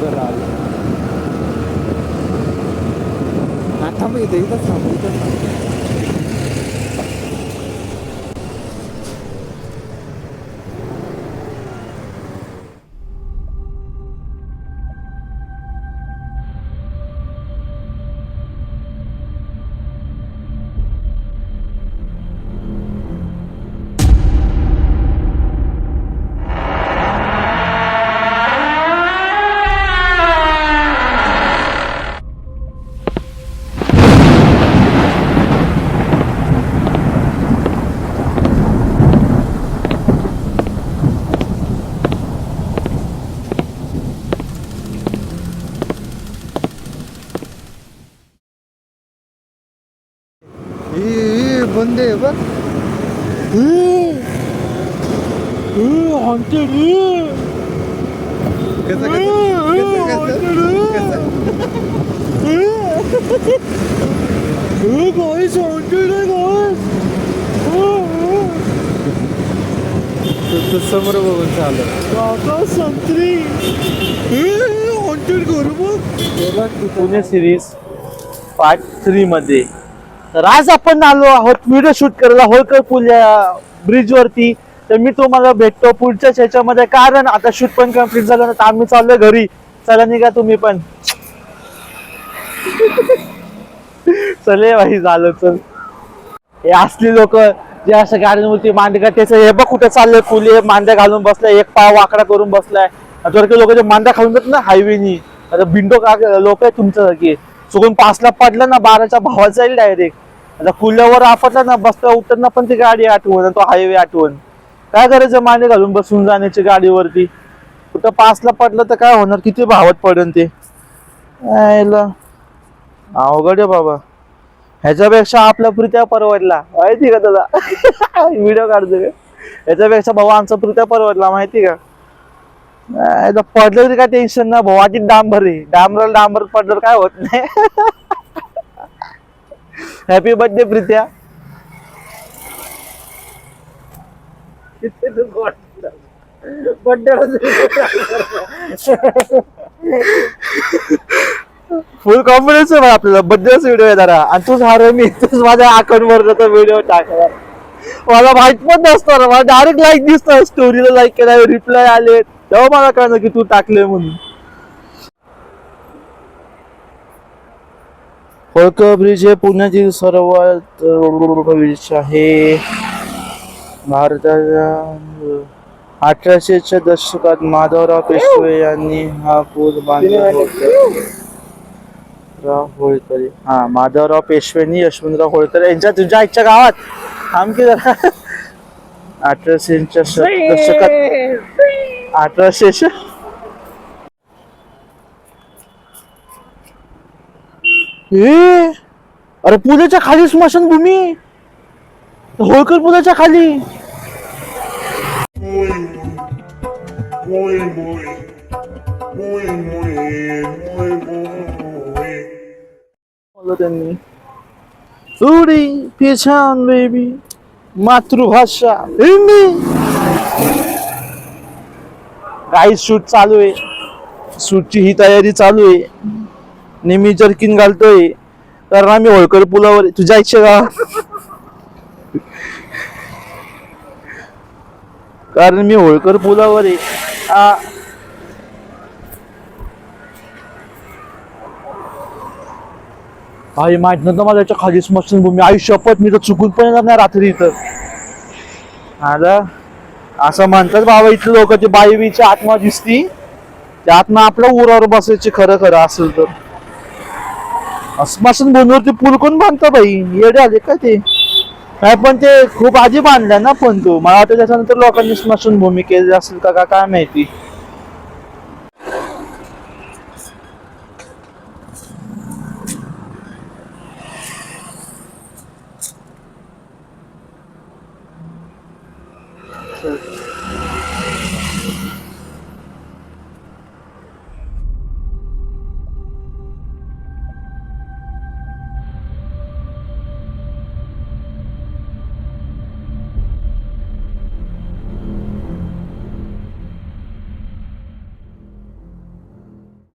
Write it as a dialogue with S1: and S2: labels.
S1: बरं आलं आता मग इथे इथं थांबू इथं हे, बंद आहे बघ हॉन्टेड कसं कसं कसं तू समोर बघून चालू
S2: संत्री
S1: हॉन्टेड करू बघ
S2: पुणे सिरीज पार्ट थ्री मध्ये तर आज आपण आलो आहोत व्हिडिओ शूट करायला होळकर पूल ब्रिज वरती. तर मी तुम्हाला भेटतो पुढच्या ह्याच्यामध्ये. कारण आता शूट पण कंप्लीट झालं ना तर आम्ही चाललोय घरी. चला निघा तुम्ही पण. चले भाई झालं चल. हे असली लोक जे असं गाड्यांवरती मांडगा त्याचं हे बघ कुठे चाललंय पूल. हे मांड्या घालून बसलाय एक पाय वाकडा करून बसलाय. थोडके लोक जे मांड्या खाऊन जात ना हायवेनी आता बिंडो का लोक आहे तुमच्यासारखी. चुकून पाचला पडलं ना बाराच्या भावात जाईल डायरेक्ट आता कुल्यावर आफटला ना बसता उतरना पण ती गाडी आठवण तो हायवे आठवण. काय करायचं माने घालून बसून जाण्याची गाडीवरती? कुठं पाचला पडलं तर काय होणार? किती भावात पडेल ते? अवघड आहे बाबा. ह्याच्यापेक्षा आपला प्रीत्या परवडला. माहिती का त्याला व्हिडिओ काढतो का? ह्याच्यापेक्षा भाऊ आमचा प्रीत्या परवडला माहिती का? पडलं तरी काय टेन्शन ना भाऊ. आधी डांबर आहे. डांबर डांबर पडलं काय होत नाही. हॅपी बर्थडे प्रीत्या. फुल कॉन्फिडन्स आहे आपल्याला. बर्थडेच व्हिडिओ आहे जरा. आणि तूच हार मी तूच माझ्या अकाउंट वर व्हिडिओ टाकला. मला माहीत पण नसतं ना. मला डायरेक्ट लाईक दिसतं. स्टोरीला लाईक केला रिप्लाय आले तेव्हा मला कळलं की तू टाकले म्हणून. होळकर ब्रिज हे पुण्यातील सर्वात ब्रिज आहे. भारताच्या अठराशेच्या दशकात माधवराव पेशवे यांनी हा पूल बांधला होता. राव होळकर. हा माधवराव पेशवेनी यशवंतराव होळकर यांच्या तुझ्या आईच्या गावात. थांब की जरा. अठराशेच्या श- दशकात अठराशेच्या ए अरे पुण्याच्या खाली स्मशानभूमी होळकर पुण्याच्या खाली
S3: Muy, muy, muy, muy, muy, muy.
S2: बोललं त्यांनी उडी पेछान बेबी मातृभाषा हिंदी काही शूट चालू आहे. शूटची ही तयारी चालू आहे. नेहमी जर्किन घालतोय. कारण आम्ही होळकर पुलावर आहे. तुझ्या इच्छा का? कारण मी होळकर पुलावर आहे. आई माहीत नव्हतं मला त्याच्याखाली स्मशानभूमी आई शपथ मी तर चुकून पण येणार नाही रात्री इथं. आला? असं म्हणतात बाबा इथल्या लोकांची बाईबीची आत्मा दिसती त्या आत्मा आपल्या उरावर बसायची खरं खरं असेल तर. स्मशानभूमीवरती पूल कोण बांधतं बाई. येडे आले का ते? नाही पण ते खूप आधी बांधल्या ना पण तो. मला वाटतं त्याच्यानंतर लोकांनी स्मशानभूमी केली असेल का का काय माहिती. Perfect.